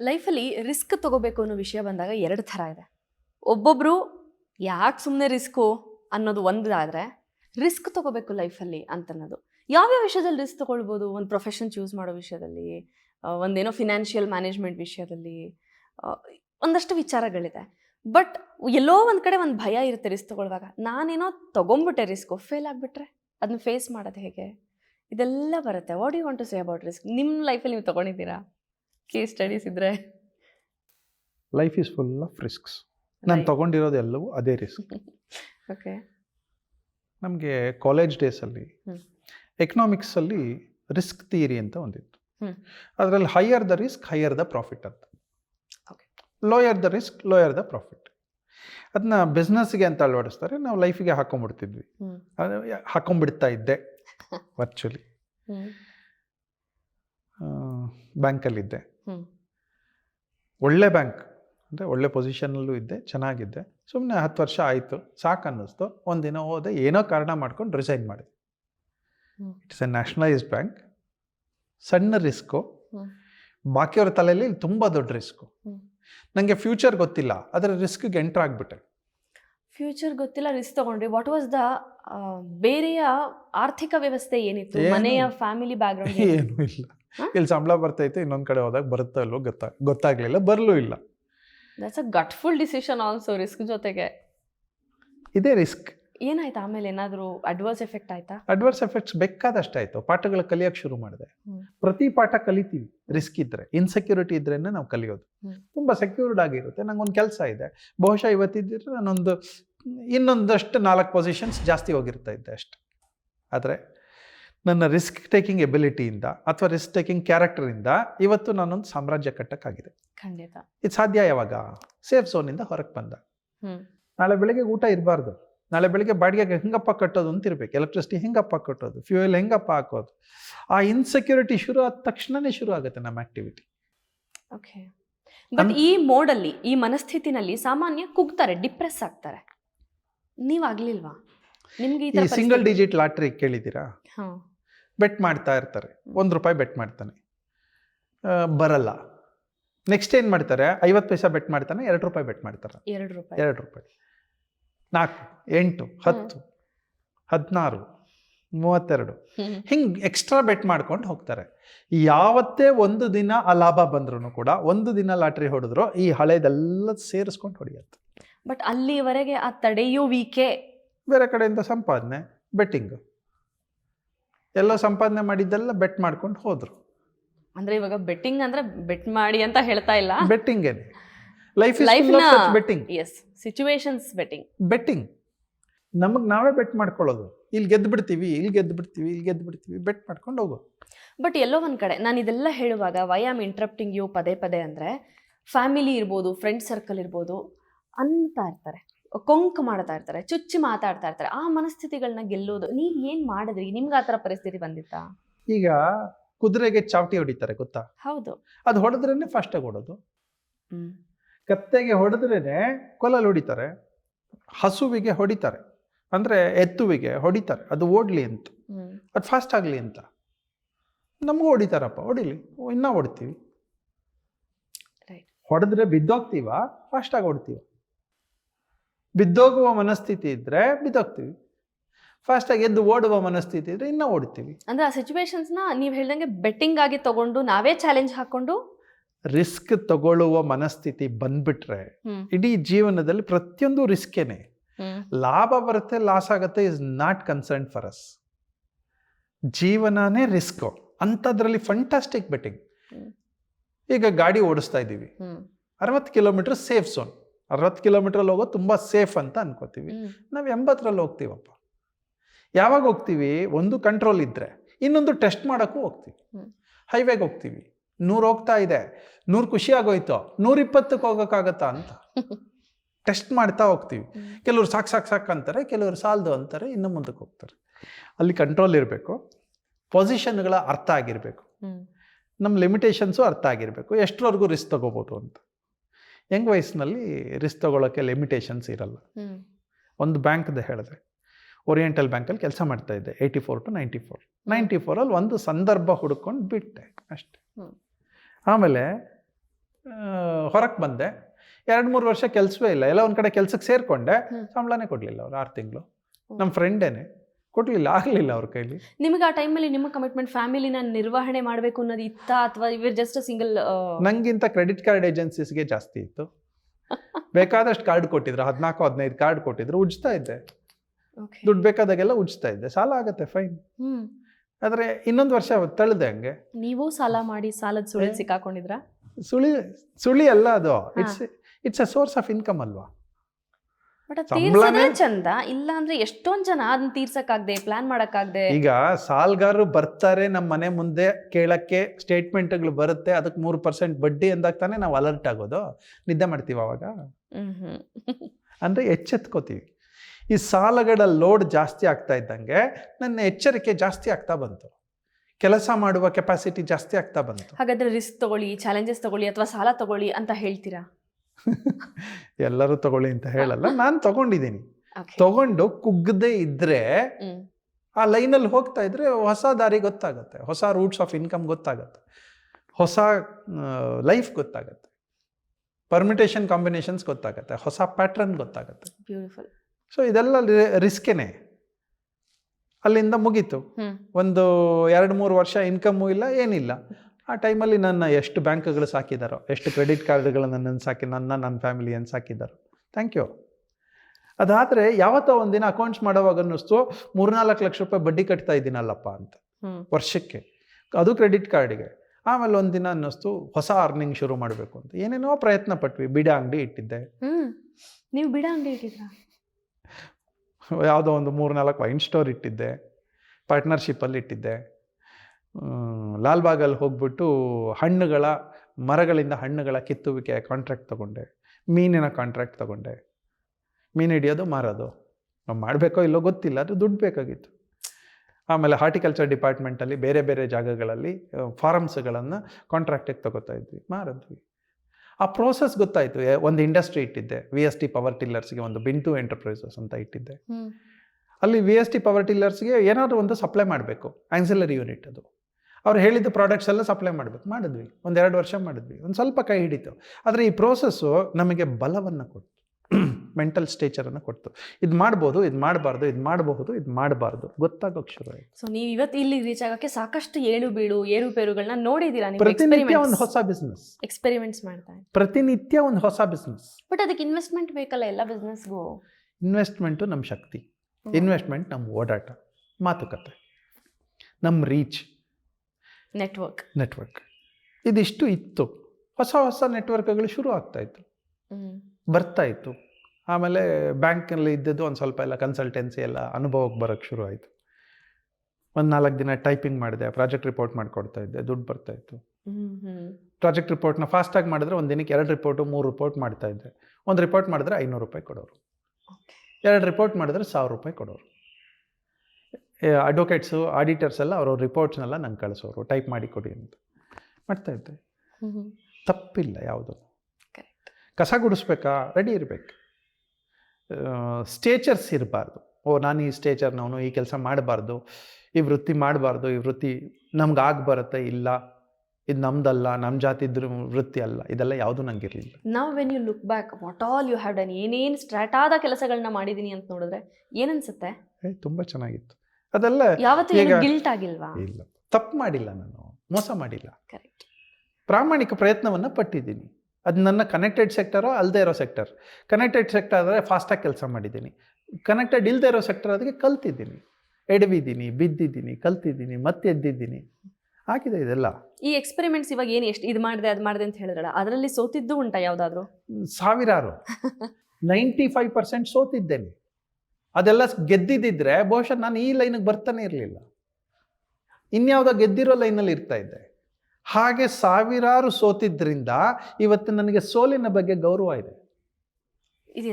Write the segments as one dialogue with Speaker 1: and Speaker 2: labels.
Speaker 1: ಲೈಫಲ್ಲಿ ರಿಸ್ಕ್ ತಗೋಬೇಕು ಅನ್ನೋ ವಿಷಯ ಬಂದಾಗ ಎರಡು ಥರ ಇದೆ. ಒಬ್ಬೊಬ್ಬರು ಯಾಕೆ ಸುಮ್ಮನೆ ರಿಸ್ಕು ಅನ್ನೋದು ಒಂದಾದರೆ ರಿಸ್ಕ್ ತಗೋಬೇಕು ಲೈಫಲ್ಲಿ ಅಂತನ್ನೋದು. ಯಾವ್ಯಾವ ವಿಷಯದಲ್ಲಿ ರಿಸ್ಕ್ ತೊಗೊಳ್ಬೋದು? ಒಂದು ಪ್ರೊಫೆಷನ್ ಚೂಸ್ ಮಾಡೋ ವಿಷಯದಲ್ಲಿ ಒಂದೇನೋ ಫಿನಾನ್ಷಿಯಲ್ ಮ್ಯಾನೇಜ್ಮೆಂಟ್ ವಿಷಯದಲ್ಲಿ ಒಂದಷ್ಟು ವಿಚಾರಗಳಿದೆ. ಬಟ್ ಎಲ್ಲೋ ಒಂದು ಕಡೆ ಒಂದು ಭಯ ಇರುತ್ತೆ ರಿಸ್ಕ್ ತಗೊಳ್ಳುವಾಗ ನಾನೇನೋ ತೊಗೊಂಬಿಟ್ಟೆ ರಿಸ್ಕು, ಫೇಲ್ ಆಗಿಬಿಟ್ರೆ ಅದನ್ನ ಫೇಸ್ ಮಾಡೋದು ಹೇಗೆ? ಇದೆಲ್ಲ ಬರುತ್ತೆ. What you want to say about risk ನಿಮ್ಮ ಲೈಫಲ್ಲಿ ನೀವು ತೊಗೊಂಡಿದ್ದೀರಾ? ಕೇಸ್ ಸ್ಟಡೀಸ್ ಇದ್ರೆ?
Speaker 2: Life is full of risks ನಾನು ತಗೊಂಡಿರೋದು ಎಲ್ಲವೂ ಅದೇ ರಿಸ್ಕ್
Speaker 1: ಓಕೆ
Speaker 2: ನಮಗೆ ಕಾಲೇಜ್ ಡೇಸಲ್ಲಿ. ಎಕನಾಮಿಕ್ಸಲ್ಲಿ ರಿಸ್ಕ್ ಥಿಯರಿ ಅಂತ ಒಂದಿತ್ತು. ಅದರಲ್ಲಿ higher the risk higher the profit ಅಂತ. Lower the risk lower the profit ಅದನ್ನ ಬಿಸ್ನೆಸ್ಗೆ ಅಂತ ಅಳವಡಿಸ್ತಾರೆ ನಾವು ಲೈಫಿಗೆ ಹಾಕೊಂಡ್ಬಿಡ್ತಿದ್ವಿ ಹಾಕೊಂಡ್ಬಿಡ್ತಾ ಇದ್ದೆ ವರ್ಚುಲಿ ಬ್ಯಾಂಕಲ್ಲಿದ್ದೆ ಒಳ್ಳೆ ಬ್ಯಾಂಕ್ ಅಂದರೆ ಒಳ್ಳೆ ಪೊಸಿಷನಲ್ಲೂ ಇದ್ದೆ ಚೆನ್ನಾಗಿದ್ದೆ. ಸುಮ್ಮನೆ ಹತ್ತು ವರ್ಷ ಆಯಿತು ಸಾಕು ಅನ್ನಿಸ್ತು ಒಂದಿನ ಹೋದೆ ಏನೋ ಕಾರಣ ಮಾಡ್ಕೊಂಡು ರಿಸೈನ್ ಮಾಡಿದೆ. ಇಟ್ಸ್ ಎ ನ್ಯಾಷನಲೈಸ್ಡ್ ಬ್ಯಾಂಕ್ ಸಣ್ಣ ರಿಸ್ಕು. ಬಾಕಿಯವ್ರ ತಲೆಯಲ್ಲಿ ತುಂಬ ದೊಡ್ಡ ರಿಸ್ಕು ನನಗೆ ಫ್ಯೂಚರ್ ಗೊತ್ತಿಲ್ಲ ಅದರ ರಿಸ್ಕ್ಗೆ ಎಂಟರ್ ಆಗಿಬಿಟ್ಟೆ.
Speaker 1: ಫ್ಯೂಚರ್ ಗೊತ್ತಿಲ್ಲ ರಿಸ್ಕ್ ತಗೊಂಡ್ರಿ ವಾಟ್ ವಾಸ್ ದ ಬೇರೆಯ ಆರ್ಥಿಕ ವ್ಯವಸ್ಥೆ ಏನಿತ್ತು? ಮನೆಯ ಫ್ಯಾಮಿಲಿ ಬ್ಯಾಕ್ಗ್ರೌಂಡ್
Speaker 2: ಏನೂ ಇಲ್ಲ? ಇಲ್ಲಿ ಸಂಬಳ ಬರ್ತೈತೆ ಇನ್ನೊಂದು ಕಡೆ ಹೋದಾಗ ಬರುತ್ತೋ ಇಲ್ವೋ ಗೊತ್ತಾ ಗೊತ್ತಾಗಲಿಲ್ಲ ಬರಲೂ ಇಲ್ಲ.
Speaker 1: That's a gutful decision also risk ಜೊತೆಗೆ.
Speaker 2: ಇದೇ ರಿಸ್ಕ್
Speaker 1: ಏನಾಯ್ತು? ಆಮೇಲೆ ಏನಾದರೂ ಅಡ್ವರ್ಸ್ ಎಫೆಕ್ಟ್ ಆಯ್ತಾ?
Speaker 2: ಅಡ್ವರ್ಸ್ ಎಫೆಕ್ಟ್ಸ್ ಬೇಕಾದಷ್ಟು ಆಯಿತು. ಪಾಠಗಳು ಕಲಿಯೋಕೆ ಶುರು ಮಾಡಿದೆ. ಪ್ರತಿ ಪಾಠ ಕಲಿತೀವಿ ರಿಸ್ಕ್ ಇದ್ರೆ. ಇನ್ಸೆಕ್ಯೂರಿಟಿ ಇದ್ರೇನೆ ನಾವು ಕಲಿಯೋದು. ತುಂಬ ಸೆಕ್ಯೂರ್ಡ್ ಆಗಿರುತ್ತೆ. ನಂಗೊಂದು ಕೆಲಸ ಇದೆ. ಬಹುಶಃ ಇವತ್ತಿದ್ದರೆ ನಾನೊಂದು ಇನ್ನೊಂದಷ್ಟು ನಾಲ್ಕು ಪೊಸಿಷನ್ಸ್ ಜಾಸ್ತಿ ಹೋಗಿರ್ತಾ ಇದ್ದೆ ಅಷ್ಟೆ. ಆದರೆ ನನ್ನ ರಿಸ್ಕ್ ಟೇಕಿಂಗ್ ಎಬಿಲಿಟಿಯಿಂದ ಅಥವಾ ರಿಸ್ಕ್ ಟೇಕಿಂಗ್ ಕ್ಯಾರೆಕ್ಟರಿಂದ ಇವತ್ತು ನಾನೊಂದು ಸಾಮ್ರಾಜ್ಯ ಕಟ್ಟಕ್ಕಾಗಿದೆ.
Speaker 1: ಖಂಡಿತ.
Speaker 2: ಇದು ಸಾಧ್ಯ ಯಾವಾಗ? ಸೇಫ್ ಝೋನಿಂದ ಹೊರಗೆ ಬಂದ. ನಾಳೆ ಬೆಳಿಗ್ಗೆ ಊಟ ಇರಬಾರ್ದು. ನಾಳೆ ಬೆಳಿಗ್ಗೆ ಬಾಡಿಗೆಗೆ ಹೆಂಗಪ್ಪ ಕಟ್ಟೋದು ಅಂತ ಇರ್ಬೇಕು. ಎಲೆಕ್ಟ್ರಿಸಿಟಿ ಹೆಂಗಪ್ಪ ಕಟ್ಟೋದು? ಫ್ಯೂಯಲ್ ಹೆಂಗಪ್ಪ ಹಾಕೋದು? ಆ ಇನ್ಸೆಕ್ಯೂರಿಟಿ ಶುರು ಆದ ತಕ್ಷಣನೇ ಶುರು ಆಗುತ್ತೆ ನಮ್ಮ ಆಕ್ಟಿವಿಟಿ
Speaker 1: ಓಕೆ ಬಟ್ ಈ ಮೋಡಲ್ಲಿ ಈ ಮನಸ್ಥಿತಿನಲ್ಲಿ ಸಾಮಾನ್ಯ ಕುಗ್ತಾರೆ ಡಿಪ್ರೆಸ್ ಆಗ್ತಾರೆ. ನೀವಾಗ್ಲಿಲ್ವಾ ನಿಮ್ಗೆ ಈ
Speaker 2: ಸಿಂಗಲ್ ಡಿಜಿಟ್ ಲಾಟ್ರಿ ಕೇಳಿದ್ದೀರಾ? ಬೆಟ್ ಮಾಡ್ತಾ ಇರ್ತಾರೆ. ಒಂದು ರೂಪಾಯಿ ಬೆಟ್ ಮಾಡ್ತಾನೆ. ಬರಲ್ಲ. ನೆಕ್ಸ್ಟ್ ಏನು ಮಾಡ್ತಾರೆ? ಐವತ್ತು ಪೈಸಾ ಬೆಟ್ ಮಾಡ್ತಾನೆ ಎರಡು ರೂಪಾಯಿ ಬೆಟ್ ಮಾಡ್ತಾರೆ.
Speaker 1: ಎರಡು ರೂಪಾಯಿ.
Speaker 2: ಎರಡು ರೂಪಾಯಿ. ನಾಲ್ಕು ಎಂಟು ಹತ್ತು ಹದಿನಾರು ಮೂವತ್ತೆರಡು. ಹಿಂಗೆ ಎಕ್ಸ್ಟ್ರಾ ಬೆಟ್ ಮಾಡ್ಕೊಂಡು ಹೋಗ್ತಾರೆ. ಯಾವತ್ತೇ ಒಂದು ದಿನ ಆ ಲಾಭ ಬಂದ್ರೂ ಕೂಡ ಒಂದು ದಿನ ಲಾಟ್ರಿ ಹೊಡೆದ್ರು ಈ ಹಳೇದೆಲ್ಲ ಸೇರಿಸ್ಕೊಂಡು ಹೊಡೆಯುತ್ತೆ.
Speaker 1: ಬಟ್ ಅಲ್ಲಿವರೆಗೆ ಆ ತಡೆಯುವಿಕೆ
Speaker 2: ಬೇರೆ ಕಡೆಯಿಂದ ಸಂಪಾದನೆ ಬೆಟ್ಟಿಂಗ್ ಎಲ್ಲ ಸಂಪಾದನೆ ಮಾಡಿದ್ದೆಲ್ಲ ಬೆಟ್ ಮಾಡ್ಕೊಂಡು ಹೋದರು.
Speaker 1: ಅಂದ್ರೆ ಇವಾಗ ಬೆಟ್ಟಿಂಗ್ ಅಂದ್ರೆ ಬೆಟ್ ಮಾಡಿ ಅಂತ ಹೇಳ್ತಾ ಇಲ್ಲ.
Speaker 2: Betting life
Speaker 1: life
Speaker 2: betting
Speaker 1: is situations betting
Speaker 2: betting ನಮಗೆ ನಾವೇ ಬೆಟ್ ಮಾಡ್ಕೊಳ್ಳೋದು. ಇಲ್ಲಿ ಗೆದ್ದು ಬಿಡ್ತೀವಿ ಇಲ್ಲಿ ಗೆದ್ದು ಬಿಡ್ತೀವಿ ಇಲ್ಲಿ ಗೆದ್ದು ಬಿಡ್ತೀವಿ ಬೆಟ್ ಮಾಡ್ಕೊಂಡು ಹೋಗು.
Speaker 1: ಬಟ್ ಎಲ್ಲೋ ಒಂದ್ ಕಡೆ ನಾನು ಇದೆಲ್ಲ ಹೇಳುವಾಗ ವೈ ಆಮ್ ಇಂಟ್ರಪ್ಟಿಂಗ್ ಯು ಪದೇ ಪದೇ ಅಂದ್ರೆ ಫ್ಯಾಮಿಲಿ ಇರ್ಬೋದು ಫ್ರೆಂಡ್ ಸರ್ಕಲ್ ಇರ್ಬೋದು ಅಂತ ಇರ್ತಾರೆ. ಕೊಂಕ್ ಮಾಡ್ತಾ ಇರ್ತಾರೆ ಚುಚ್ಚಿ ಮಾತಾಡ್ತಾ ಇರ್ತಾರೆ ಆ ಮನಸ್ಥಿತಿಗಳನ್ನ ಗೆಲ್ಲೋದು. ನೀವ್ ಏನ್ ಮಾಡಿದ್ರಿ? ನಿಮ್ಗೆ ಆ ಥರ ಪರಿಸ್ಥಿತಿ ಬಂದಿತ್ತಾ?
Speaker 2: ಈಗ ಕುದುರೆಗೆ ಚಾವಟಿ ಹೊಡಿತಾರೆ ಗೊತ್ತಾ?
Speaker 1: ಹೌದು.
Speaker 2: ಅದು ಹೊಡೆದ್ರೇನೆ ಫಾಸ್ಟಾಗಿ ಹೊಡೋದು
Speaker 1: ಹ್ಮ್.
Speaker 2: ಕತ್ತೆಗೆ ಹೊಡೆದ್ರೇನೆ ಕೊಲಲ್ಲಿ ಹೊಡಿತಾರೆ ಹಸುವಿಗೆ ಹೊಡಿತಾರೆ ಅಂದ್ರೆ ಎತ್ತುವಿಗೆ ಹೊಡಿತಾರೆ ಅದು ಓಡ್ಲಿ ಅಂತ.
Speaker 1: ಹ್ಮ್.
Speaker 2: ಅದು ಫಾಸ್ಟ್ ಆಗಲಿ ಅಂತ. ನಮಗೂ ಹೊಡಿತಾರಪ್ಪ ಹೊಡಿಲಿ ಇನ್ನೂ ಹೊಡ್ತೀವಿ
Speaker 1: Right.
Speaker 2: ಹೊಡೆದ್ರೆ ಬಿದ್ದೋಗ್ತೀವ? ಫಾಸ್ಟಾಗಿ ಹೊಡ್ತೀವ ಬಿದ್ದೋಗುವ ಮನಸ್ಥಿತಿ ಇದ್ದರೆ ಬಿದ್ದೋಗ್ತೀವಿ. ಆಗಿ ಎದ್ದು ಓಡುವ ಮನಸ್ಥಿತಿ ಇದ್ರೆ ಇನ್ನೂ ಓಡ್ತೀವಿ.
Speaker 1: ಅಂದ್ರೆ ಆ ಸಿಚುವೇಶನ್ಸ್ನ ನೀವು ಹೇಳ್ದಂಗೆ ಬೆಟ್ಟಿಂಗ್ ಆಗಿ ತಗೊಂಡು ನಾವೇ ಚಾಲೆಂಜ್ ಹಾಕೊಂಡು?
Speaker 2: ರಿಸ್ಕ್ ತಗೊಳ್ಳುವ ಮನಸ್ಥಿತಿ ಬಂದ್ಬಿಟ್ರೆ ಇಡೀ ಜೀವನದಲ್ಲಿ ಪ್ರತಿಯೊಂದು ರಿಸ್ಕೇನೆ
Speaker 1: ಏನೆ
Speaker 2: ಲಾಭ ಬರುತ್ತೆ ಲಾಸ್ ಆಗುತ್ತೆ is not concern for us ಜೀವನನೇ ರಿಸ್ಕ್ ಅಂಥದ್ರಲ್ಲಿ ಫಂಟಾಸ್ಟಿಕ್ ಬೆಟ್ಟಿಂಗ್ ಈಗ ಗಾಡಿ ಓಡಿಸ್ತಾ ಇದ್ದೀವಿ.
Speaker 1: ಹ್ಮ್.
Speaker 2: ಅರವತ್ತು ಕಿಲೋಮೀಟರ್ ಸೇಫ್ ಝೋನ್ ಅರವತ್ತು ಕಿಲೋಮೀಟ್ರಲ್ಲಿ ಹೋಗೋದು ತುಂಬ ಸೇಫ್ ಅಂತ ಅನ್ಕೋತೀವಿ. ನಾವು ಎಂಬತ್ತರಲ್ಲಿ ಹೋಗ್ತೀವಪ್ಪ. ಯಾವಾಗ ಹೋಗ್ತೀವಿ? ಒಂದು ಕಂಟ್ರೋಲ್ ಇದ್ದರೆ ಇನ್ನೊಂದು ಟೆಸ್ಟ್ ಮಾಡೋಕ್ಕೂ ಹೋಗ್ತೀವಿ. ಹೈವೇಗೆ ಹೋಗ್ತೀವಿ. ನೂರು ಹೋಗ್ತಾ ಇದೆ. ನೂರು ಖುಷಿ ಆಗೋಯ್ತು? ನೂರಿಪ್ಪತ್ತಕ್ಕೆ ಹೋಗೋಕ್ಕಾಗತ್ತಾ ಅಂತ. ಟೆಸ್ಟ್ ಮಾಡ್ತಾ ಹೋಗ್ತೀವಿ. ಕೆಲವರು ಸಾಕು ಸಾಕು ಸಾಕು ಅಂತಾರೆ ಕೆಲವರು ಸಾಲದು ಅಂತಾರೆ ಇನ್ನು ಮುಂದಕ್ಕೆ ಹೋಗ್ತಾರೆ. ಅಲ್ಲಿ ಕಂಟ್ರೋಲ್ ಇರಬೇಕು. ಪೊಸಿಷನ್ಗಳ ಅರ್ಥ ಆಗಿರಬೇಕು. ನಮ್ಮ ಲಿಮಿಟೇಷನ್ಸು ಅರ್ಥ ಆಗಿರಬೇಕು. ಎಷ್ಟರವರೆಗೂ ರಿಸ್ಕ್ ತಗೋಬೋದು ಅಂತ. ಯಂಗ್ ವಯಸ್ಸಿನಲ್ಲಿ ರಿಸ್ಕ್ ತಗೊಳ್ಳೋಕ್ಕೆ ಲಿಮಿಟೇಷನ್ಸ್ ಇರಲ್ಲ. ಒಂದು ಬ್ಯಾಂಕ್ದು ಹೇಳಿದ್ರೆ ಓರಿಯೆಂಟಲ್ ಬ್ಯಾಂಕಲ್ಲಿ ಕೆಲಸ ಮಾಡ್ತಾ ಇದ್ದೆ eighty four to ninety four. Ninety ಫೋರಲ್ಲಿ ಒಂದು ಸಂದರ್ಭ ಹುಡ್ಕೊಂಡು ಬಿಟ್ಟೆ ಅಷ್ಟೆ. ಆಮೇಲೆ ಹೊರಗೆ ಬಂದೆ. ಎರಡು ಮೂರು ವರ್ಷ ಕೆಲಸವೇ ಇಲ್ಲ ಎಲ್ಲ ಒಂದು ಕಡೆ ಕೆಲಸಕ್ಕೆ ಸೇರಿಕೊಂಡೆ. ಸಂಬಳನೇ ಕೊಡಲಿಲ್ಲ ಅವ್ರು ಆರು ತಿಂಗಳು. ನಮ್ಮ ಫ್ರೆಂಡೇನೆ. ಕೊಡಲಿಲ್ಲ ಆಗಲಿಲ್ಲ ಅವ್ರ ಕೈಲಿ.
Speaker 1: ನಿಮಗೆ ಆ ಟೈಮಲ್ಲಿ ನಿಮ್ಮ ಕಮಿಟ್ಮೆಂಟ್ ಫ್ಯಾಮಿಲಿನ ನಿರ್ವಹಣೆ ಮಾಡಬೇಕು ಅನ್ನೋದು ಇತ್ತ ಅಥವಾ ಇವ್ರು ಜಸ್ಟ್ ಸಿಂಗಲ್
Speaker 2: ನಂಗಿಂತ ಕ್ರೆಡಿಟ್ ಕಾರ್ಡ್ ಏಜೆನ್ಸೀಸ್ಗೆ ಜಾಸ್ತಿ ಇತ್ತು. ಬೇಕಾದಷ್ಟು ಕಾರ್ಡ್ ಕೊಟ್ಟಿದ್ರು ಹದಿನಾಲ್ಕು ಹದಿನೈದು ಕಾರ್ಡ್ ಕೊಟ್ಟಿದ್ರು ಉಜ್ತಾ ಇದ್ದೆ. ದುಡ್ಡು ಬೇಕಾದಾಗೆಲ್ಲ ಉಜ್ತಾ ಇದ್ದೆ ಸಾಲ ಆಗತ್ತೆ ಫೈನ್ ಆದರೆ ಇನ್ನೊಂದು ವರ್ಷ ತಳ್ದೆ ಹಂಗೆ.
Speaker 1: ನೀವು ಸಾಲ ಮಾಡಿ ಸಾಲದ ಸುಳಿ ಸಿಕ್ಕಾಕೊಂಡಿದ್ರ?
Speaker 2: ಸುಳಿ ಸುಳಿ ಅಲ್ಲ ಅದು. It's it's a source of income ಅಲ್ವಾ?
Speaker 1: ಬಟ್ ತೀರ್ಸೋದೇ ಚಂದ. ಇಲ್ಲ ಅಂದ್ರೆ ಎಷ್ಟೊಂದ್ ಜನ ಅದನ್ನ ತೀರ್ಸಕ್ಕಾಗ್ದೆ ಪ್ಲಾನ್ ಮಾಡಕ್ಕಾಗ್ದೆ.
Speaker 2: ಈಗ ಸಾಲ್ಗಾರರು ಬರ್ತಾರೆ ನಮ್ಮ ಮನೆ ಮುಂದೆ ಕೇಳಕ್ಕೆ ಸ್ಟೇಟ್ಮೆಂಟ್ಗಳು ಬರುತ್ತೆ ಅದಕ್ಕೆ ಮೂರು ಪರ್ಸೆಂಟ್ ಬಡ್ಡಿ ಅಂದಾಗ ತಾನೇ ನಾವು ಅಲರ್ಟ್ ಆಗೋದು. ನಿದ್ದೆ ಮಾಡ್ತೀವಿ ಅವಾಗ? ಅಂದರೆ ಎಚ್ಚೆತ್ಕೋತೀವಿ. ಈ ಸಾಲಗಳ ಲೋಡ್ ಜಾಸ್ತಿ ಆಗ್ತಾ ಇದ್ದಂಗೆ ನನ್ನ ಎಚ್ಚರಿಕೆ ಜಾಸ್ತಿ ಆಗ್ತಾ ಬಂತು. ಕೆಲಸ ಮಾಡುವ ಕೆಪಾಸಿಟಿ ಜಾಸ್ತಿ ಆಗ್ತಾ ಬಂತು.
Speaker 1: ಹಾಗಾದ್ರೆ ರಿಸ್ಕ್ ತಗೊಳ್ಳಿ ಚಾಲೆಂಜಸ್ ತಗೊಳ್ಳಿ ಅಥವಾ ಸಾಲ ತಗೊಳ್ಳಿ ಅಂತ ಹೇಳ್ತೀರಾ?
Speaker 2: ಎಲ್ಲರೂ ತಗೊಳ್ಳಿ ಅಂತ ಹೇಳಲ್ಲ. ನಾನು ತಗೊಂಡಿದ್ದೀನಿ. ತಗೊಂಡು ಕುಗ್ಗದೆ ಇದ್ರೆ ಆ ಲೈನಲ್ಲಿ ಹೋಗ್ತಾ ಇದ್ರೆ ಹೊಸ ದಾರಿ ಗೊತ್ತಾಗುತ್ತೆ. ಹೊಸ ರೂಟ್ಸ್ ಆಫ್ ಇನ್ಕಮ್ ಗೊತ್ತಾಗತ್ತೆ. ಹೊಸ ಲೈಫ್ ಗೊತ್ತಾಗತ್ತೆ. ಪರ್ಮಿಟೇಷನ್ ಕಾಂಬಿನೇಷನ್ಸ್ ಗೊತ್ತಾಗತ್ತೆ. ಹೊಸ ಪ್ಯಾಟ್ರನ್ ಗೊತ್ತಾಗತ್ತೆ. ಸೊ ಇದೆಲ್ಲ ರಿಸ್ಕೇನೆ ಅಲ್ಲಿಂದ ಮುಗೀತು. ಒಂದು ಎರಡು ಮೂರು ವರ್ಷ ಇನ್ಕಮ್ಮು ಇಲ್ಲ ಏನಿಲ್ಲ. ಆ ಟೈಮಲ್ಲಿ ನನ್ನ ಎಷ್ಟು ಬ್ಯಾಂಕ್ಗಳು ಸಾಕಿದ್ದಾರೋ ಎಷ್ಟು ಕ್ರೆಡಿಟ್ ಕಾರ್ಡ್ಗಳು ನನ್ನನ್ನು ಸಾಕಿ ನನ್ನ ನನ್ನ ಫ್ಯಾಮಿಲಿಯನ್ನು ಸಾಕಿದ್ದಾರೋ ಥ್ಯಾಂಕ್ ಯು ಅದಾದರೆ ಯಾವತ್ತೋ ಒಂದಿನ ಅಕೌಂಟ್ಸ್ ಮಾಡೋವಾಗ ಅನ್ನಿಸ್ತು ಮೂರ್ನಾಲ್ಕು ಲಕ್ಷ ರೂಪಾಯಿ ಬಡ್ಡಿ ಕಟ್ತಾ ಇದ್ದೀನಲ್ಲಪ್ಪ ಅಂತ. ವರ್ಷಕ್ಕೆ. ಅದು ಕ್ರೆಡಿಟ್ ಕಾರ್ಡಿಗೆ. ಆಮೇಲೆ ಒಂದಿನ ಅನ್ನಿಸ್ತು ಹೊಸ ಅರ್ನಿಂಗ್ ಶುರು ಮಾಡಬೇಕು ಅಂತ. ಏನೇನೋ ಪ್ರಯತ್ನ ಪಟ್ವಿ ಬಿಡ ಅಂಗಡಿ ಇಟ್ಟಿದ್ದೆ.
Speaker 1: ನೀವು ಬಿಡ ಅಂಗಡಿ ಇಟ್ಟಿದ್ರ?
Speaker 2: ಯಾವುದೋ ಒಂದು ಮೂರು ನಾಲ್ಕು ವೈನ್ ಸ್ಟೋರ್ ಇಟ್ಟಿದ್ದೆ ಪಾರ್ಟ್ನರ್ಶಿಪ್ಪಲ್ಲಿ ಇಟ್ಟಿದ್ದೆ. ಲಾಲ್ಬಾಗಲ್ಲಿ ಹೋಗ್ಬಿಟ್ಟು ಹಣ್ಣುಗಳ ಮರಗಳಿಂದ ಹಣ್ಣುಗಳ ಕಿತ್ತುವಿಕೆ ಕಾಂಟ್ರಾಕ್ಟ್ ತಗೊಂಡೆ. ಮೀನಿನ ಕಾಂಟ್ರಾಕ್ಟ್ ತಗೊಂಡೆ. ಮೀನು ಹಿಡಿಯೋದು ಮಾರೋದು. ನಾವು ಮಾಡಬೇಕೋ ಇಲ್ಲೋ ಗೊತ್ತಿಲ್ಲ ಅದು ದುಡ್ಡು ಬೇಕಾಗಿತ್ತು. ಆಮೇಲೆ ಹಾರ್ಟಿಕಲ್ಚರ್ ಡಿಪಾರ್ಟ್ಮೆಂಟಲ್ಲಿ ಬೇರೆ ಬೇರೆ ಜಾಗಗಳಲ್ಲಿ ಫಾರಮ್ಸ್ಗಳನ್ನು ಕಾಂಟ್ರಾಕ್ಟಿಗೆ ತಗೋತಾ ಇದ್ವಿ ಮಾರಿದ್ವಿ. ಆ ಪ್ರೋಸೆಸ್ ಗೊತ್ತಾಯಿತು. ಒಂದು ಇಂಡಸ್ಟ್ರಿ ಇಟ್ಟಿದ್ದೆ. ವಿ ಎಸ್ ಟಿ ಪವರ್ ಟಿಲ್ಲರ್ಸ್ಗೆ ಒಂದು ಬಿಂಟು ಎಂಟರ್ಪ್ರೈಸಸ್ ಅಂತ ಇಟ್ಟಿದ್ದೆ. ಅಲ್ಲಿ ವಿ ಎಸ್ ಟಿ ಪವರ್ ಟಿಲ್ಲರ್ಸ್ಗೆ ಏನಾದರೂ ಒಂದು ಸಪ್ಲೈ ಮಾಡಬೇಕು. ಆ್ಯನ್ಸಿಲರಿ ಯೂನಿಟ್ ಅದು. ಅವ್ರು ಹೇಳಿದ ಪ್ರಾಡಕ್ಟ್ಸ್ ಎಲ್ಲ ಸಪ್ಲೈ ಮಾಡಬೇಕು. ಮಾಡಿದ್ವಿ. ಒಂದೆರಡು ವರ್ಷ ಮಾಡಿದ್ವಿ. ಒಂದು ಸ್ವಲ್ಪ ಕೈ ಹಿಡಿತು. ಆದರೆ ಈ ಪ್ರೋಸೆಸ್ಸು ನಮಗೆ ಬಲವನ್ನು ಕೊಡ್ತು. ಮೆಂಟಲ್ ಸ್ಟೇಚರನ್ನು ಕೊಡ್ತು. ಇದು ಮಾಡ್ಬೋದು ಇದು ಮಾಡಬಾರ್ದು ಇದು ಮಾಡಬಹುದು ಇದು ಮಾಡಬಾರ್ದು. ಗೊತ್ತಾಗೋಕೆ ಶುರು ಆಯಿತು.
Speaker 1: ಸೊ ನೀವು ಇವತ್ತು ಇಲ್ಲಿ ರೀಚ್ ಆಗೋಕ್ಕೆ ಸಾಕಷ್ಟು ಏಳು ಬೀಳು ಏರುಪೇರುಗಳನ್ನ ಪೇರುಗಳನ್ನ ನೀವು?
Speaker 2: ಪ್ರತಿನಿತ್ಯ ಒಂದು ಹೊಸ ಬಿಸ್ನೆಸ್
Speaker 1: ಎಕ್ಸ್ಪೆರಿಮೆಂಟ್ಸ್ ಮಾಡ್ತಾ
Speaker 2: ಪ್ರತಿನಿತ್ಯ ಒಂದು ಹೊಸ ಬಿಸ್ನೆಸ್
Speaker 1: ಬಟ್ ಅದಕ್ಕೆ ಇನ್ವೆಸ್ಟ್ಮೆಂಟ್ ಬೇಕಲ್ಲ ಎಲ್ಲ ಬಿಸ್ನೆಸ್ಗೂ
Speaker 2: ಇನ್ವೆಸ್ಟ್ಮೆಂಟು ನಮ್ಮ ಶಕ್ತಿ. ಇನ್ವೆಸ್ಟ್ಮೆಂಟ್ ನಮ್ಮ ಓಡಾಟ. ಮಾತುಕತೆ. ನಮ್ಮ ರೀಚ್
Speaker 1: ನೆಟ್ವರ್ಕ್
Speaker 2: ನೆಟ್ವರ್ಕ್ ಇದಿಷ್ಟು ಇತ್ತು. ಹೊಸ ಹೊಸ ನೆಟ್ವರ್ಕ್ಗಳು ಶುರು ಆಗ್ತಾಯಿತ್ತು
Speaker 1: ಹ್ಮ್.
Speaker 2: ಬರ್ತಾ ಇತ್ತು. ಆಮೇಲೆ ಬ್ಯಾಂಕಲ್ಲಿ ಇದ್ದದ್ದು ಒಂದು ಸ್ವಲ್ಪ ಎಲ್ಲ ಕನ್ಸಲ್ಟೆನ್ಸಿ ಎಲ್ಲ ಅನುಭವಕ್ಕೆ ಬರೋಕ್ಕೆ ಶುರು ಆಯಿತು. ಒಂದು ನಾಲ್ಕು ದಿನ ಟೈಪಿಂಗ್ ಮಾಡಿದೆ ಪ್ರಾಜೆಕ್ಟ್ ರಿಪೋರ್ಟ್ ಮಾಡಿಕೊಡ್ತಾ ಇದ್ದೆ ದುಡ್ಡು ಬರ್ತಾ ಇತ್ತು.
Speaker 1: ಹ್ಮ್ ಹ್ಮ್.
Speaker 2: ಪ್ರಾಜೆಕ್ಟ್ ರಿಪೋರ್ಟ್ನ ಫಾಸ್ಟಾಗಿ ಮಾಡಿದ್ರೆ ಒಂದು ದಿನಕ್ಕೆ ಎರಡು ರಿಪೋರ್ಟು ಮೂರು ರಿಪೋರ್ಟ್ ಮಾಡ್ತಾ ಇದ್ದೆ. ಒಂದು ರಿಪೋರ್ಟ್ ಮಾಡಿದ್ರೆ ಐನೂರು ರೂಪಾಯಿ ಕೊಡೋರು. ಎರಡು ರಿಪೋರ್ಟ್ ಮಾಡಿದ್ರೆ ಸಾವಿರ ರೂಪಾಯಿ ಕೊಡೋರು. ಅಡ್ವೊಕೇಟ್ಸು ಆಡಿಟರ್ಸ್ ಎಲ್ಲ ಅವ್ರವ್ರ ರಿಪೋರ್ಟ್ಸ್ನೆಲ್ಲ ನಂಗೆ ಕಳಿಸೋರು. ಟೈಪ್ ಮಾಡಿ ಕೊಡಿ ಅಂತ. ಮಾಡ್ತಾ ಇದ್ದೆ.
Speaker 1: ಹ್ಮ್ ಹ್ಮ್
Speaker 2: ತಪ್ಪಿಲ್ಲ ಯಾವುದು. ಕಸ ಗುಡಿಸ್ಬೇಕಾ? ರೆಡಿ ಇರಬೇಕು. ಸ್ಟೇಚರ್ಸ್ ಇರಬಾರ್ದು. ಓ ನಾನು ಈ ಸ್ಟೇಚರ್ನವನು ಈ ಕೆಲಸ ಮಾಡಬಾರ್ದು. ಈ ವೃತ್ತಿ ಮಾಡಬಾರ್ದು. ಈ ವೃತ್ತಿ ನಮ್ಗೆ ಆಗ ಬರುತ್ತೆ ಇಲ್ಲ. ಇದು ನಮ್ದಲ್ಲ. ನಮ್ಮ ಜಾತಿದ್ರ ವೃತ್ತಿ ಅಲ್ಲ. ಇದೆಲ್ಲ ಯಾವುದೂ ನಂಗೆ ಇರಲಿಲ್ಲ
Speaker 1: ನಾವು when you look back what all you have done ಏನೇನು ಸ್ಟ್ರಾಟಾದ ಕೆಲಸಗಳನ್ನ ಮಾಡಿದ್ದೀನಿ ಅಂತ ನೋಡಿದ್ರೆ ಏನನ್ಸುತ್ತೆ
Speaker 2: ತುಂಬ ಚೆನ್ನಾಗಿತ್ತು. ಅದೆಲ್ಲ
Speaker 1: ಗಿಲ್ಟ್ ಆಗಿಲ್ವಾ?
Speaker 2: ಇಲ್ಲ. ತಪ್ಪು ಮಾಡಿಲ್ಲ ನಾನು. ಮೋಸ ಮಾಡಿಲ್ಲ. ಪ್ರಾಮಾಣಿಕ ಪ್ರಯತ್ನವನ್ನು ಪಟ್ಟಿದ್ದೀನಿ. ಅದು ನನ್ನ ಕನೆಕ್ಟೆಡ್ ಸೆಕ್ಟರೋ ಅಲ್ಲದೆ ಇರೋ ಸೆಕ್ಟರ್ ಕನೆಕ್ಟೆಡ್ ಸೆಕ್ಟರ್ ಆದರೆ ಫಾಸ್ಟಾಗಿ ಕೆಲಸ ಮಾಡಿದ್ದೀನಿ. ಕನೆಕ್ಟೆಡ್ ಇಲ್ಲದೆ ಇರೋ ಸೆಕ್ಟರ್ ಅದಕ್ಕೆ ಕಲ್ತಿದ್ದೀನಿ. ಎಡವಿದ್ದೀನಿ ಬಿದ್ದಿದ್ದೀನಿ ಕಲ್ತಿದ್ದೀನಿ ಮತ್ತೆ ಎದ್ದಿದ್ದೀನಿ ಆಗಿದೆ ಇದೆಲ್ಲ.
Speaker 1: ಈ ಎಕ್ಸ್ಪೆರಿಮೆಂಟ್ಸ್ ಇವಾಗ ಏನು ಎಷ್ಟು ಇದು ಮಾಡಿದೆ ಅದು ಮಾಡಿದೆ ಅಂತ ಹೇಳಿದ್ರಲ್ಲ ಅದರಲ್ಲಿ ಸೋತಿದ್ದು ಉಂಟಾ ಯಾವ್ದಾದ್ರು?
Speaker 2: ಸಾವಿರಾರು. Ninety five percent ಸೋತಿದ್ದೇನೆ. ಅದೆಲ್ಲ ಗೆದ್ದಿದ್ದಿದ್ರೆ ಬಹುಶಃ ನಾನು ಈ ಲೈನಿಗೆ ಬರ್ತಾನೆ ಇರಲಿಲ್ಲ. ಇನ್ಯಾವುದೋ ಗೆದ್ದಿರೋ ಲೈನಲ್ಲಿ ಇರ್ತಾ ಇದ್ದೆ. ಹಾಗೆ ಸಾವಿರಾರು ಸೋತಿದ್ರಿಂದ ಇವತ್ತು ನನಗೆ ಸೋಲಿನ ಬಗ್ಗೆ ಗೌರವ ಇದೆ.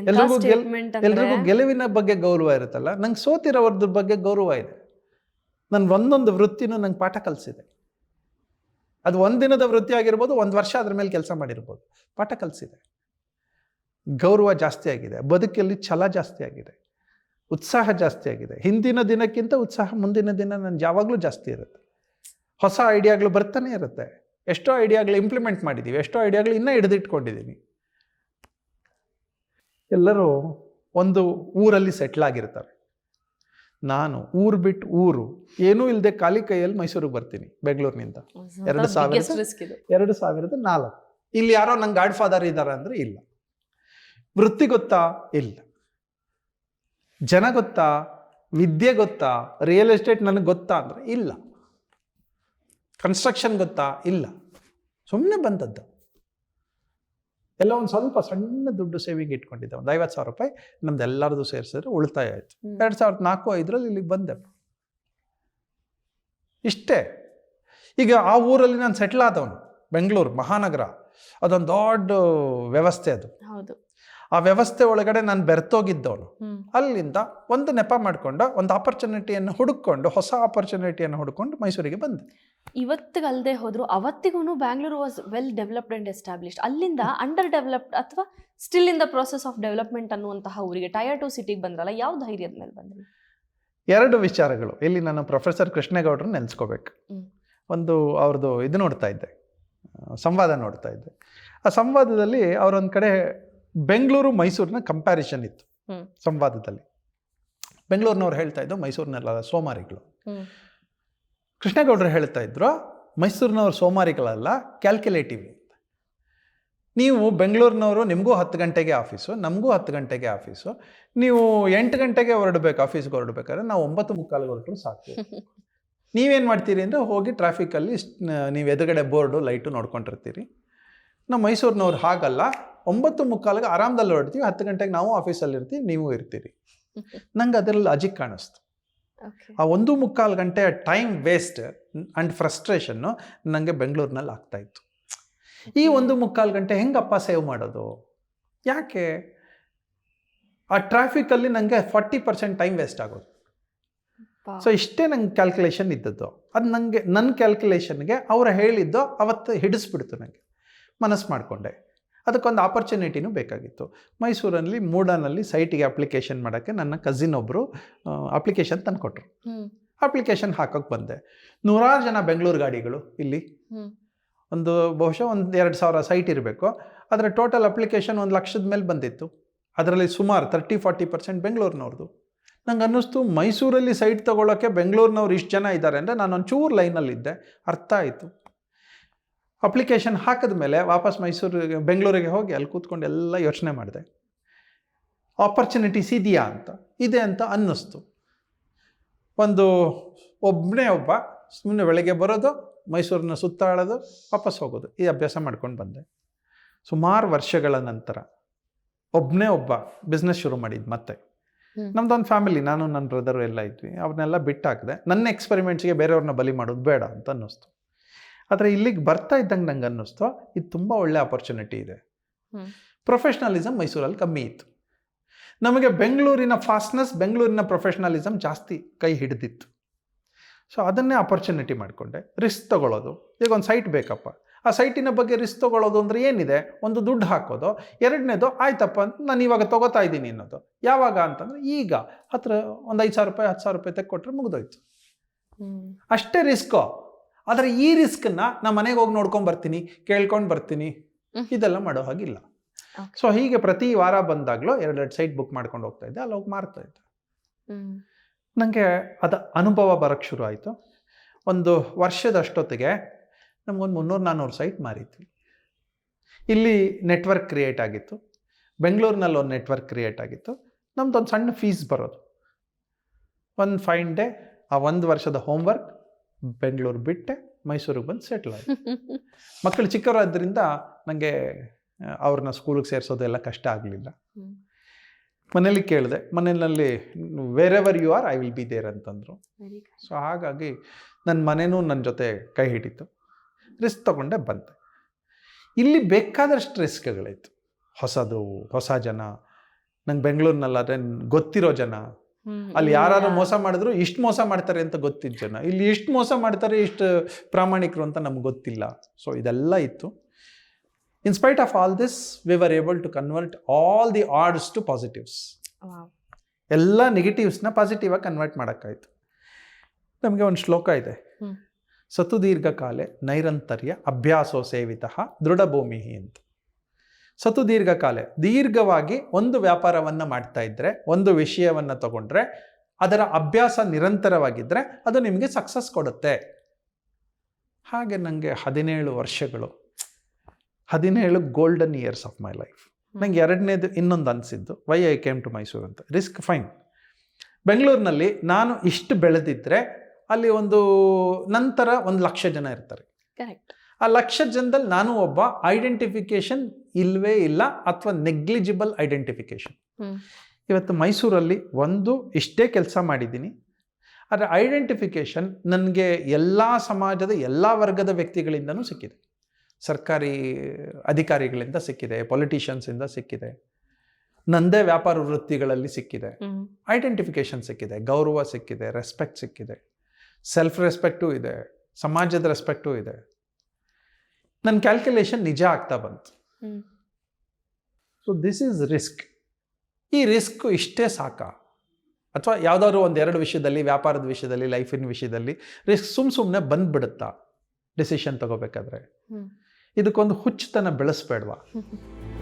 Speaker 2: ಎಲ್ರಿಗೂ ಗೆಲ್- ಎಲ್ರಿಗೂ ಗೆಲುವಿನ ಬಗ್ಗೆ ಗೌರವ ಇರುತ್ತಲ್ಲ? ನಂಗೆ ಸೋತಿರೋವ್ರದ್ರ ಬಗ್ಗೆ ಗೌರವ ಇದೆ. ನನ್ನ ಒಂದೊಂದು ವೃತ್ತಿನೂ ನಂಗೆ ಪಾಠ ಕಲಿಸಿದೆ. ಅದು ಒಂದಿನದ ವೃತ್ತಿ ಆಗಿರ್ಬೋದು ಒಂದು ವರ್ಷ ಅದ್ರ ಮೇಲೆ ಕೆಲಸ ಮಾಡಿರ್ಬೋದು. ಪಾಠ ಕಲಿಸಿದೆ. ಗೌರವ ಜಾಸ್ತಿ ಆಗಿದೆ. ಬದುಕಲ್ಲಿ ಛಲ ಜಾಸ್ತಿ ಆಗಿದೆ. ಉತ್ಸಾಹ ಜಾಸ್ತಿ ಆಗಿದೆ. ಹಿಂದಿನ ದಿನಕ್ಕಿಂತ ಉತ್ಸಾಹ ಮುಂದಿನ ದಿನ ನನ್ನ ಯಾವಾಗಲೂ ಜಾಸ್ತಿ ಇರುತ್ತೆ. ಹೊಸ ಐಡಿಯಾಗಳು ಬರ್ತಾನೆ ಇರುತ್ತೆ. ಎಷ್ಟೋ ಐಡಿಯಾಗಳು ಇಂಪ್ಲಿಮೆಂಟ್ ಮಾಡಿದ್ದೀವಿ ಎಷ್ಟೋ ಐಡಿಯಾಗಳು ಇನ್ನೂ ಹಿಡಿದಿಟ್ಕೊಂಡಿದ್ದೀನಿ ಎಲ್ಲರೂ ಒಂದು ಊರಲ್ಲಿ ಸೆಟ್ಲ್ ಆಗಿರ್ತಾರೆ. ನಾನು ಊರು ಬಿಟ್ಟು ಊರು ಏನೂ ಇಲ್ಲದೆ ಖಾಲಿ ಕೈಯಲ್ಲಿ ಮೈಸೂರಿಗೆ ಬರ್ತೀನಿ ಬೆಂಗಳೂರಿನಿಂದ. ಎರಡು ಸಾವಿರದ- ಎರಡು ಸಾವಿರದ ನಾಲ್ಕು. ಇಲ್ಲಿ ಯಾರೋ ನಂಗೆ ಗಾಡ್ ಫಾದರ್ ಇದ್ದಾರೆ ಅಂದರೆ ಇಲ್ಲ. ವೃತ್ತಿ ಗೊತ್ತಾ? ಇಲ್ಲ. ಜನ ಗೊತ್ತಾ ವಿದ್ಯೆ ಗೊತ್ತಾ ರಿಯಲ್ ಎಸ್ಟೇಟ್ ನನಗೆ ಗೊತ್ತಾ ಅಂದರೆ ಇಲ್ಲ. ಕನ್ಸ್ಟ್ರಕ್ಷನ್ ಗೊತ್ತಾ? ಇಲ್ಲ. ಸುಮ್ಮನೆ ಬಂದದ್ದು. ಎಲ್ಲ ಒಂದು ಸ್ವಲ್ಪ ಸಣ್ಣ ದುಡ್ಡು ಸೇವಿಂಗ್ ಇಟ್ಕೊಂಡಿದ್ದೆ. ಒಂದು ಐವತ್ತು ಸಾವಿರ ರೂಪಾಯಿ ನಮ್ದು ಎಲ್ಲರದು ಸೇರಿಸಿದ್ರೆ ಉಳಿತಾಯ ಆಯಿತು. ಎರಡು ಸಾವಿರದ ನಾಲ್ಕು ಐದರಲ್ಲಿ ಇಲ್ಲಿಗೆ ಬಂದೆ. ಇಷ್ಟೇ. ಈಗ ಆ ಊರಲ್ಲಿ ನಾನು ಸೆಟ್ಲ್ ಆದವನು ಬೆಂಗಳೂರು ಮಹಾನಗರ ಅದೊಂದು ದೊಡ್ಡ ವ್ಯವಸ್ಥೆ ಅದು.
Speaker 1: ಹೌದು.
Speaker 2: ಆ ವ್ಯವಸ್ಥೆ ಒಳಗಡೆ ನಾನು ಬೆರ್ತೋಗಿದ್ದವನು. ಅಲ್ಲಿಂದ ಒಂದು ನೆಪ ಮಾಡಿಕೊಂಡು ಒಂದು ಆಪರ್ಚುನಿಟಿಯನ್ನು ಹುಡುಕೊಂಡು ಹೊಸ ಆಪರ್ಚುನಿಟಿಯನ್ನು ಹುಡುಕೊಂಡು ಮೈಸೂರಿಗೆ ಬಂದೆ.
Speaker 1: ಇವತ್ತಿಗಲ್ದೆ ಹೋದ್ರು ಅವತ್ತಿಗೂ Bangalore was well developed and established ಅಲ್ಲಿಂದ ಅಂಡರ್ ಡೆವಲಪ್ಡ್ ಅಥವಾ still in the process of development ಅನ್ನುವಂತಹ ಊರಿಗೆ ಟಯರ್ ಟು ಸಿಟಿಗೆ ಬಂದ್ರಲ್ಲ ಯಾವ ಧೈರ್ಯದ ಮೇಲೆ ಬಂದ್ರಿ?
Speaker 2: ಎರಡು ವಿಚಾರಗಳು. ಇಲ್ಲಿ ನಾನು ಪ್ರೊಫೆಸರ್ ಕೃಷ್ಣೇಗೌಡರು ನೆನೆಸ್ಕೋಬೇಕು. ಒಂದು ಅವ್ರದ್ದು ಇದು ನೋಡ್ತಾ ಇದ್ದೆ. ಸಂವಾದ ನೋಡ್ತಾ ಇದ್ದೆ. ಆ ಸಂವಾದದಲ್ಲಿ ಅವರೊಂದು ಕಡೆ ಬೆಂಗಳೂರು ಮೈಸೂರಿನ ಕಂಪ್ಯಾರಿಸನ್ ಇತ್ತು ಸಂವಾದದಲ್ಲಿ. ಬೆಂಗಳೂರಿನವ್ರು ಹೇಳ್ತಾ ಇದ್ದು ಮೈಸೂರಿನಲ್ಲ ಸೋಮಾರಿಗಳು. ಕೃಷ್ಣೇಗೌಡರು ಹೇಳ್ತಾ ಇದ್ರು ಮೈಸೂರಿನವ್ರು ಸೋಮಾರಿಗಳಲ್ಲ ಕ್ಯಾಲ್ಕುಲೇಟಿವ್ ಅಂತ. ನೀವು ಬೆಂಗಳೂರಿನವರು ನಿಮಗೂ ಹತ್ತು ಗಂಟೆಗೆ ಆಫೀಸು ನಮಗೂ ಹತ್ತು ಗಂಟೆಗೆ ಆಫೀಸು ನೀವು ಎಂಟು ಗಂಟೆಗೆ ಹೊರಡ್ಬೇಕು ಆಫೀಸ್ಗೆ ಹೊರಡ್ಬೇಕಾದ್ರೆ ನಾವು ಒಂಬತ್ತು ಮುಕ್ಕಾಲು ಹೊರಟರು ಸಾಕು. ನೀವೇನು ಮಾಡ್ತೀರಿ ಅಂದರೆ ಹೋಗಿ ಟ್ರಾಫಿಕಲ್ಲಿ ನೀವು ಎದುರುಗಡೆ ಬೋರ್ಡು ಲೈಟು ನೋಡ್ಕೊಂಡಿರ್ತೀರಿ. ನಮ್ಮ ಮೈಸೂರಿನವ್ರು ಹಾಗಲ್ಲ ಒಂಬತ್ತು ಮುಕ್ಕಾಲಿಗೆ ಆರಾಮದಲ್ಲಿ ಹೊರಡ್ತೀವಿ ಹತ್ತು ಗಂಟೆಗೆ ನಾವು ಆಫೀಸಲ್ಲಿ ಇರ್ತೀವಿ ನೀವು ಇರ್ತೀರಿ. ನಂಗೆ ಅದರಲ್ಲಿ ಅಜಿಕ್ ಕಾಣಿಸ್ತು. ಆ ಒಂದು ಮುಕ್ಕಾಲು ಗಂಟೆ ಟೈಮ್ ವೇಸ್ಟ್ ಆ್ಯಂಡ್ ಫ್ರಸ್ಟ್ರೇಷನ್ನು ನನಗೆ ಬೆಂಗಳೂರಿನಲ್ಲಿ ಆಗ್ತಾಯಿತ್ತು ಈ ಒಂದು ಮುಕ್ಕಾಲು ಗಂಟೆ ಹೆಂಗಪ್ಪ ಸೇವ್ ಮಾಡೋದು? ಯಾಕೆ? ಆ ಟ್ರಾಫಿಕಲ್ಲಿ ನನಗೆ ಫಾರ್ಟಿ ಪರ್ಸೆಂಟ್ ಟೈಮ್ ವೇಸ್ಟ್ ಆಗೋದು. ಸೊ ಇಷ್ಟೇ ನಂಗೆ ಕ್ಯಾಲ್ಕುಲೇಷನ್ ಇದ್ದದ್ದು. ಅದು ನನಗೆ ನನ್ನ ಕ್ಯಾಲ್ಕುಲೇಷನ್ಗೆ ಅವ್ರು ಹೇಳಿದ್ದು ಅವತ್ತು ಹಿಡಿಸ್ಬಿಡ್ತು ನನಗೆ ಮನಸ್ಸು ಮಾಡಿಕೊಂಡೆ. ಅದಕ್ಕೊಂದು ಆಪರ್ಚುನಿಟಿನೂ ಬೇಕಾಗಿತ್ತು. ಮೈಸೂರಲ್ಲಿ ಮೂಡನಲ್ಲಿ ಸೈಟಿಗೆ ಅಪ್ಲಿಕೇಶನ್ ಮಾಡೋಕ್ಕೆ ನನ್ನ ಕಸಿನ್ ಒಬ್ಬರು ಅಪ್ಲಿಕೇಶನ್ ತಂದುಕೊಟ್ರು.
Speaker 1: ಕೊಟ್ಟರು
Speaker 2: ಅಪ್ಲಿಕೇಶನ್ ಹಾಕೋಕ್ಕೆ ಬಂದೆ. ನೂರಾರು ಜನ ಬೆಂಗಳೂರು ಗಾಡಿಗಳು ಇಲ್ಲಿ. ಒಂದು ಬಹುಶಃ ಒಂದು ಎರಡು ಸಾವಿರ ಸೈಟ್ ಇರಬೇಕು. ಅದರ ಟೋಟಲ್ ಅಪ್ಲಿಕೇಶನ್ ಒಂದು ಲಕ್ಷದ ಮೇಲೆ ಬಂದಿತ್ತು. ಅದರಲ್ಲಿ ಸುಮಾರು ತರ್ಟಿ ಫಾರ್ಟಿ ಪರ್ಸೆಂಟ್ ಬೆಂಗಳೂರಿನವ್ರದ್ದು ನಂಗೆ ಅನ್ನಿಸ್ತು ಮೈಸೂರಲ್ಲಿ ಸೈಟ್ ತೊಗೊಳಕ್ಕೆ ಬೆಂಗಳೂರಿನವ್ರು ಇಷ್ಟು ಜನ ಇದ್ದಾರೆ ಅಂದರೆ ನಾನು ಒಂಚೂರು ಲೈನಲ್ಲಿದ್ದೆ ಅರ್ಥ ಆಯಿತು. ಅಪ್ಲಿಕೇಶನ್ ಹಾಕಿದ ಮೇಲೆ ವಾಪಸ್ ಮೈಸೂರಿಗೆ ಬೆಂಗಳೂರಿಗೆ ಹೋಗಿ ಅಲ್ಲಿ ಕೂತ್ಕೊಂಡು ಎಲ್ಲ ಯೋಚನೆ ಮಾಡಿದೆ. ಆಪರ್ಚುನಿಟೀಸ್ ಇದೆಯಾ ಅಂತ. ಇದೆ ಅಂತ ಅನ್ನಿಸ್ತು. ಒಂದು ಒಬ್ಬನೇ ಒಬ್ಬ ಸುಮ್ಮನೆ ಬೆಳಗ್ಗೆ ಬರೋದು ಮೈಸೂರನ್ನ ಸುತ್ತಾಡೋದು ವಾಪಸ್ ಹೋಗೋದು. ಈ ಅಭ್ಯಾಸ ಮಾಡ್ಕೊಂಡು ಬಂದೆ. ಸುಮಾರು ವರ್ಷಗಳ ನಂತರ ಒಬ್ಬನೇ ಒಬ್ಬ ಬಿಸ್ನೆಸ್ ಶುರು ಮಾಡಿದ್ದು ಮತ್ತೆ. ನಮ್ದೊಂದು ಫ್ಯಾಮಿಲಿ ನಾನು ನನ್ನ ಬ್ರದರು ಎಲ್ಲ ಇದ್ವಿ. ಅವ್ರನ್ನೆಲ್ಲ ಬಿಟ್ಟು ಹಾಕಿದೆ ನನ್ನ ಎಕ್ಸ್ಪೆರಿಮೆಂಟ್ಸ್ಗೆ ಬೇರೆಯವ್ರನ್ನ ಬಲಿ ಮಾಡೋದು ಬೇಡ ಅಂತ ಅನ್ನಿಸ್ತು. ಆದರೆ ಇಲ್ಲಿಗೆ ಬರ್ತಾ ಇದ್ದಂಗೆ ನಂಗೆ ಅನ್ನಿಸ್ತು ಇದು ತುಂಬ ಒಳ್ಳೆ ಆಪರ್ಚುನಿಟಿ ಇದೆ. ಪ್ರೊಫೆಷ್ನಲಿಸಮ್ ಮೈಸೂರಲ್ಲಿ ಕಮ್ಮಿ ಇತ್ತು. ನಮಗೆ ಬೆಂಗಳೂರಿನ ಫಾಸ್ಟ್ನೆಸ್ ಬೆಂಗಳೂರಿನ ಪ್ರೊಫೆಷ್ನಲಿಸಮ್ ಜಾಸ್ತಿ ಕೈ ಹಿಡಿದಿತ್ತು. ಸೊ ಅದನ್ನೇ ಅಪರ್ಚುನಿಟಿ ಮಾಡಿಕೊಂಡೆ. ರಿಸ್ಕ್ ತಗೊಳ್ಳೋದು ಈಗ ಒಂದು ಸೈಟ್ ಬೇಕಪ್ಪ. ಆ ಸೈಟಿನ ಬಗ್ಗೆ ರಿಸ್ಕ್ ತೊಗೊಳ್ಳೋದು ಅಂದರೆ ಏನಿದೆ? ಒಂದು ದುಡ್ಡು ಹಾಕೋದು. ಎರಡನೇದು ಆಯ್ತಪ್ಪ ಅಂತ ನಾನು ಇವಾಗ ತಗೋತಾ ಇದ್ದೀನಿ ಅನ್ನೋದು. ಯಾವಾಗ ಅಂತಂದರೆ ಈಗ. ಹತ್ರ ಒಂದು ಐದು ಸಾವಿರ ರೂಪಾಯಿ ಹತ್ತು ಸಾವಿರ ರೂಪಾಯಿ ತೆಕ್ಕೊಟ್ರೆ ಮುಗಿದೋಯ್ತು. ಅಷ್ಟೇ ರಿಸ್ಕು ಆದರೆ ಈ ರಿಸ್ಕನ್ನು ನಾ ಮನೆಗೆ ಹೋಗಿ ನೋಡ್ಕೊಂಡು ಬರ್ತೀನಿ ಕೇಳ್ಕೊಂಡು ಬರ್ತೀನಿ. ಇದೆಲ್ಲ ಮಾಡೋ ಹಾಗಿಲ್ಲ. ಸೊ ಹೀಗೆ ಪ್ರತಿ ವಾರ ಬಂದಾಗಲೂ ಎರಡೆರಡು ಸೈಟ್ ಬುಕ್ ಮಾಡ್ಕೊಂಡು ಹೋಗ್ತಾ ಇದ್ದೆ ಅಲ್ಲಿ ಹೋಗಿ ಮಾರ್ತಾ ಇದ್ದೆ. ನನಗೆ ಅದು ಅನುಭವ ಬರೋಕ್ಕೆ ಶುರು ಆಯಿತು. ಒಂದು ವರ್ಷದಷ್ಟೊತ್ತಿಗೆ ನಮಗೊಂದು ಮುನ್ನೂರು ನಾನ್ನೂರು ಸೈಟ್ ಮಾರಿದ್ವಿ. ಇಲ್ಲಿ ನೆಟ್ವರ್ಕ್ ಕ್ರಿಯೇಟ್ ಆಗಿತ್ತು. ಬೆಂಗಳೂರಿನಲ್ಲಿ ಒಂದು ನೆಟ್ವರ್ಕ್ ಕ್ರಿಯೇಟ್ ಆಗಿತ್ತು. ನಮ್ದೊಂದು ಸಣ್ಣ ಫೀಸ್ ಬರೋದು. ಒಂದು ಫೈನ್ ಡೇ ಆ ಒಂದು ವರ್ಷದ ಹೋಮ್ವರ್ಕ್ ಬೆಂಗಳೂರು ಬಿಟ್ಟೆ ಮೈಸೂರಿಗೆ ಬಂದು ಸೆಟ್ಲ್ ಆಯಿತು. ಮಕ್ಕಳು ಚಿಕ್ಕವರಾದ್ರಿಂದ ನನಗೆ ಅವ್ರನ್ನ ಸ್ಕೂಲಿಗೆ ಸೇರಿಸೋದೆಲ್ಲ ಕಷ್ಟ ಆಗಲಿಲ್ಲ. ಮನೇಲಿ ಕೇಳಿದೆ ಮನೆಯಲ್ಲಿ wherever you are I will be there ಅಂತಂದರು ಸೊ ಹಾಗಾಗಿ ನನ್ನ ಮನೆಯೂ ನನ್ನ ಜೊತೆ ಕೈ ಹಿಡಿತು. ರಿಸ್ಕ್ ತೊಗೊಂಡೆ ಬಂದೆ. ಇಲ್ಲಿ ಬೇಕಾದಷ್ಟು ರಿಸ್ಕ್ಗಳಿತ್ತು ಹೊಸದು ಹೊಸ ಜನ ನಂಗೆ ಬೆಂಗಳೂರಿನಲ್ಲಾದ್ರೆ ಗೊತ್ತಿರೋ ಜನ. ಅಲ್ಲಿ ಯಾರು ಮೋಸ ಮಾಡಿದ್ರು ಇಷ್ಟು ಮೋಸ ಮಾಡ್ತಾರೆ ಅಂತ ಗೊತ್ತಿದ್ದ ಜನ. ಇಲ್ಲಿ ಇಷ್ಟು ಮೋಸ ಮಾಡ್ತಾರೆ ಇಷ್ಟು ಪ್ರಾಮಾಣಿಕರು ಅಂತ ನಮ್ಗೆ ಗೊತ್ತಿಲ್ಲ. ಸೊ ಇದೆಲ್ಲ ಇತ್ತು. In spite of all this we were able to convert all the odds to positives. ಎಲ್ಲ ನೆಗೆಟಿವ್ಸ್ನ ಪಾಸಿಟಿವ್ ಆಗಿ ಕನ್ವರ್ಟ್ ಮಾಡೋಕ್ಕಾಯ್ತು. ನಮಗೆ ಒಂದು ಶ್ಲೋಕ ಇದೆ. ಸತು ದೀರ್ಘಕಾಲೆ ನೈರಂತರ್ಯ ಅಭ್ಯಾಸೋ ಸೇವಿತ ದೃಢಭೂಮಿ ಅಂತ. ಸತು ದೀರ್ಘಕಾಲ ದೀರ್ಘವಾಗಿ ಒಂದು ವ್ಯಾಪಾರವನ್ನು ಮಾಡ್ತಾ ಇದ್ದರೆ ಒಂದು ವಿಷಯವನ್ನು ತಗೊಂಡ್ರೆ ಅದರ ಅಭ್ಯಾಸ ನಿರಂತರವಾಗಿದ್ದರೆ ಅದು ನಿಮಗೆ ಸಕ್ಸಸ್ ಕೊಡುತ್ತೆ. ಹಾಗೆ ನನಗೆ ಹದಿನೇಳು ವರ್ಷಗಳು ಹದಿನೇಳು golden years of my life ನಂಗೆ ಎರಡನೇದು ಇನ್ನೊಂದು ಅನಿಸಿದ್ದು why I came to Mysore ಅಂತ. ರಿಸ್ಕ್ ಫೈನ್ ಬೆಂಗಳೂರಿನಲ್ಲಿ ನಾನು ಇಷ್ಟು ಬೆಳೆದಿದ್ದರೆ ಅಲ್ಲಿ ಒಂದು ನಂತರ ಒಂದು ಲಕ್ಷ ಜನ ಇರ್ತಾರೆ.
Speaker 1: ಕರೆಕ್ಟ್
Speaker 2: ಆ ಲಕ್ಷ ಜನದಲ್ಲಿ ನಾನು ಒಬ್ಬ ಐಡೆಂಟಿಫಿಕೇಶನ್ ಇಲ್ವೇ ಇಲ್ಲ ಅಥವಾ ನೆಗ್ಲಿಜಿಬಲ್ ಐಡೆಂಟಿಫಿಕೇಶನ್ ಇವತ್ತು ಮೈಸೂರಲ್ಲಿ ಒಂದು ಇಷ್ಟೇ ಕೆಲಸ ಮಾಡಿದ್ದೀನಿ. ಆದರೆ ಐಡೆಂಟಿಫಿಕೇಶನ್ ನನಗೆ ಎಲ್ಲ ಸಮಾಜದ ಎಲ್ಲ ವರ್ಗದ ವ್ಯಕ್ತಿಗಳಿಂದನೂ ಸಿಕ್ಕಿದೆ. ಸರ್ಕಾರಿ ಅಧಿಕಾರಿಗಳಿಂದ ಸಿಕ್ಕಿದೆ ಪೊಲಿಟಿಷಿಯನ್ಸಿಂದ ಸಿಕ್ಕಿದೆ ನಂದೇ ವ್ಯಾಪಾರ ವೃತ್ತಿಗಳಲ್ಲಿ ಸಿಕ್ಕಿದೆ. ಐಡೆಂಟಿಫಿಕೇಶನ್ ಸಿಕ್ಕಿದೆ ಗೌರವ ಸಿಕ್ಕಿದೆ ರೆಸ್ಪೆಕ್ಟ್ ಸಿಕ್ಕಿದೆ ಸೆಲ್ಫ್ ರೆಸ್ಪೆಕ್ಟೂ ಇದೆ ಸಮಾಜದ ರೆಸ್ಪೆಕ್ಟೂ ಇದೆ. ನನ್ನ ಕ್ಯಾಲ್ಕುಲೇಷನ್ ನಿಜ ಆಗ್ತಾ ಬಂತು. ಸೊ ದಿಸ್ ಈಸ್ ರಿಸ್ಕ್ ಈ ರಿಸ್ಕ್ ಇಷ್ಟೇ ಸಾಕ. ಅಥವಾ ಯಾವುದಾದ್ರು ಒಂದು ಎರಡು ವಿಷಯದಲ್ಲಿ ವ್ಯಾಪಾರದ ವಿಷಯದಲ್ಲಿ ಲೈಫಿನ ವಿಷಯದಲ್ಲಿ ರಿಸ್ಕ್ ಸುಮ್ ಸುಮ್ಮನೆ ಬಂದ್ಬಿಡುತ್ತಾ ಡಿಸಿಷನ್ ತಗೋಬೇಕಾದ್ರೆ. ಇದಕ್ಕೊಂದು ಹುಚ್ಚುತನ ಬೆಳೆಸ್ಬೇಡ್ವಾ.